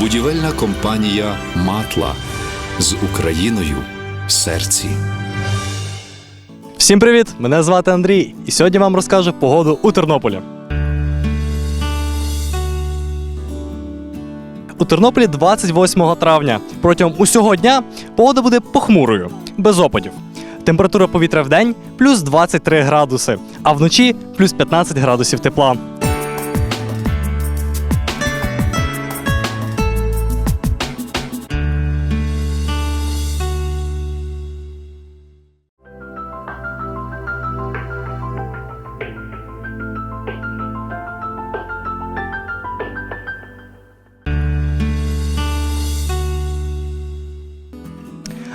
Будівельна компанія Матла з Україною в серці. Всім привіт! Мене звати Андрій, і сьогодні вам розкажу погоду у Тернополі. У Тернополі 28 травня. Протягом усього дня погода буде похмурою, без опадів. Температура повітря в день плюс 23 градуси, а вночі плюс 15 градусів тепла.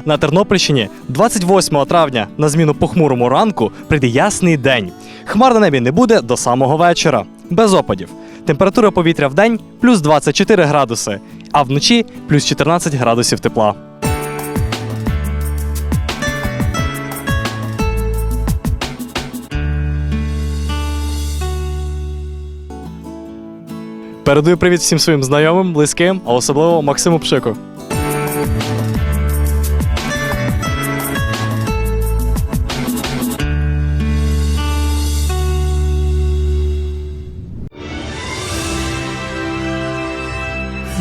На Тернопільщині 28 травня на зміну похмурому ранку прийде ясний день. Хмар на небі не буде до самого вечора, без опадів. Температура повітря в день плюс 24 градуси, а вночі плюс 14 градусів тепла. Передаю привіт всім своїм знайомим, близьким, а особливо Максиму Пшику.